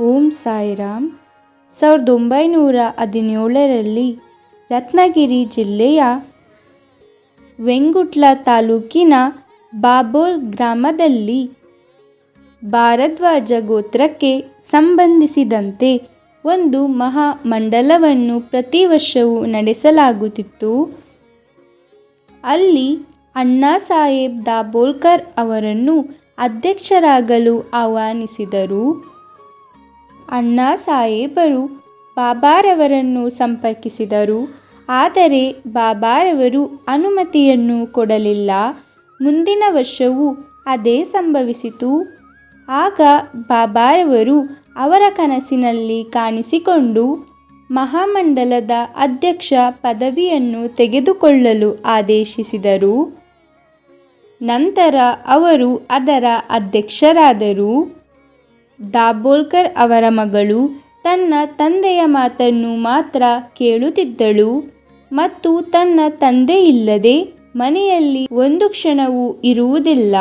ಓಂ ಸಾಯಿರಾಮ್. ಸಾವಿರದ ಒಂಬೈನೂರ ಹದಿನೇಳರಲ್ಲಿ ರತ್ನಗಿರಿ ಜಿಲ್ಲೆಯ ವೆಂಗುಟ್ಲ ತಾಲೂಕಿನ ಬಾಬೋಲ್ ಗ್ರಾಮದಲ್ಲಿ ಭಾರದ್ವಾಜ ಗೋತ್ರಕ್ಕೆ ಸಂಬಂಧಿಸಿದಂತೆ ಒಂದು ಮಹಾಮಂಡಲವನ್ನು ಪ್ರತಿ ವರ್ಷವೂ ನಡೆಸಲಾಗುತ್ತಿತ್ತು. ಅಲ್ಲಿ ಅಣ್ಣಾ ಸಾಹೇಬ್ ದಾಬೋಲ್ಕರ್ ಅವರನ್ನು ಅಧ್ಯಕ್ಷರಾಗಲು ಆಹ್ವಾನಿಸಿದರು. ಅಣ್ಣಾ ಸಾಹೇಬರು ಬಾಬಾರವರನ್ನು ಸಂಪರ್ಕಿಸಿದರು. ಆದರೆ ಬಾಬಾರವರು ಅನುಮತಿಯನ್ನು ಕೊಡಲಿಲ್ಲ. ಮುಂದಿನ ವರ್ಷವೂ ಅದೇ ಸಂಭವಿಸಿತು. ಆಗ ಬಾಬಾರವರು ಅವರ ಕನಸಿನಲ್ಲಿ ಕಾಣಿಸಿಕೊಂಡು ಮಹಾಮಂಡಲದ ಅಧ್ಯಕ್ಷ ಪದವಿಯನ್ನು ತೆಗೆದುಕೊಳ್ಳಲು ಆದೇಶಿಸಿದರು. ನಂತರ ಅವರು ಅದರ ಅಧ್ಯಕ್ಷರಾದರು. ದಾಬೋಲ್ಕರ್ ಅವರ ಮಗಳು ತನ್ನ ತಂದೆಯ ಮಾತನ್ನು ಮಾತ್ರ ಕೇಳುತ್ತಿದ್ದಳು ಮತ್ತು ತನ್ನ ತಂದೆಯಿಲ್ಲದೆ ಮನೆಯಲ್ಲಿ ಒಂದು ಕ್ಷಣವೂ ಇರುವುದಿಲ್ಲ.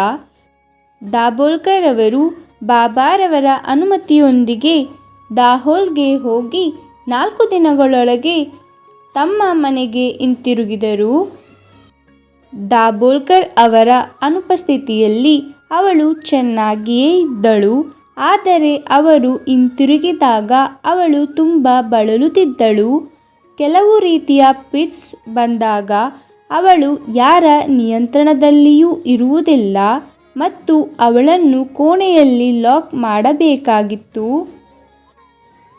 ದಾಬೋಲ್ಕರ್ ಅವರು ಬಾಬಾರವರ ಅನುಮತಿಯೊಂದಿಗೆ ದಾಹೋಲ್ಗೆ ಹೋಗಿ ನಾಲ್ಕು ದಿನಗಳೊಳಗೆ ತಮ್ಮ ಮನೆಗೆ ಹಿಂತಿರುಗಿದರು. ದಾಬೋಲ್ಕರ್ ಅವರ ಅನುಪಸ್ಥಿತಿಯಲ್ಲಿ ಅವಳು ಚೆನ್ನಾಗಿಯೇ ಇದ್ದಳು. ಆದರೆ ಅವರು ಹಿಂತಿರುಗಿದಾಗ ಅವಳು ತುಂಬ ಬಳಲುತ್ತಿದ್ದಳು. ಕೆಲವು ರೀತಿಯ ಪಿಟ್ಸ್ ಬಂದಾಗ ಅವಳು ಯಾರ ನಿಯಂತ್ರಣದಲ್ಲಿಯೂ ಇರುವುದಿಲ್ಲ ಮತ್ತು ಅವಳನ್ನು ಕೋಣೆಯಲ್ಲಿ ಲಾಕ್ ಮಾಡಬೇಕಾಗಿತ್ತು.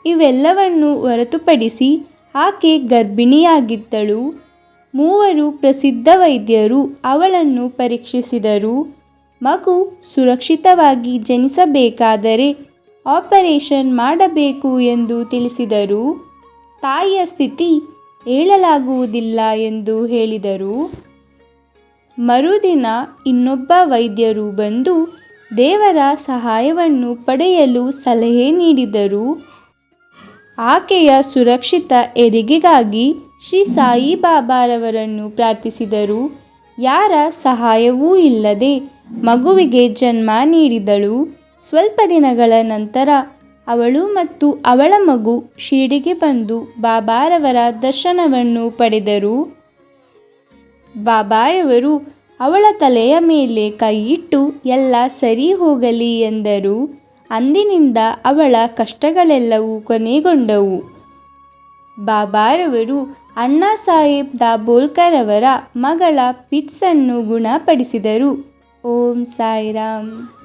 ಇವೆಲ್ಲವನ್ನು ಹೊರತುಪಡಿಸಿ ಆಕೆ ಗರ್ಭಿಣಿಯಾಗಿದ್ದಳು. ಮೂವರು ಪ್ರಸಿದ್ಧ ವೈದ್ಯರು ಅವಳನ್ನು ಪರೀಕ್ಷಿಸಿದರು. ಮಗು ಸುರಕ್ಷಿತವಾಗಿ ಜನಿಸಬೇಕಾದರೆ ಆಪರೇಷನ್ ಮಾಡಬೇಕು ಎಂದು ತಿಳಿಸಿದರು. ತಾಯಿಯ ಸ್ಥಿತಿ ಹೇಳಲಾಗುವುದಿಲ್ಲ ಎಂದು ಹೇಳಿದರು. ಮರುದಿನ ಇನ್ನೊಬ್ಬ ವೈದ್ಯರು ಬಂದು ದೇವರ ಸಹಾಯವನ್ನು ಪಡೆಯಲು ಸಲಹೆ ನೀಡಿದರು. ಆಕೆಯ ಸುರಕ್ಷಿತ ಹೆರಿಗೆಗಾಗಿ ಶ್ರೀ ಸಾಯಿಬಾಬಾರವರನ್ನು ಪ್ರಾರ್ಥಿಸಿದರು. ಯಾರ ಸಹಾಯವೂ ಇಲ್ಲದೆ ಮಗುವಿಗೆ ಜನ್ಮ ನೀಡಿದಳು. ಸ್ವಲ್ಪ ದಿನಗಳ ನಂತರ ಅವಳು ಮತ್ತು ಅವಳ ಮಗು ಶಿರಡಿಗೆ ಬಂದು ಬಾಬಾರವರ ದರ್ಶನವನ್ನು ಪಡೆದರು. ಬಾಬಾರವರು ಅವಳ ತಲೆಯ ಮೇಲೆ ಕೈಯಿಟ್ಟು, ಎಲ್ಲ ಸರಿ ಹೋಗಲಿ ಎಂದರು. ಅಂದಿನಿಂದ ಅವಳ ಕಷ್ಟಗಳೆಲ್ಲವೂ ಕೊನೆಗೊಂಡವು. ಬಾಬಾರವರು ಅಣ್ಣಾ ಸಾಹೇಬ್ ದಾಬೋಲ್ಕರ್ ಅವರ ಮಗಳ ಪಿಟ್ಸನ್ನು ಗುಣಪಡಿಸಿದರು. ಓಂ ಸಾಯಿರಾಮ್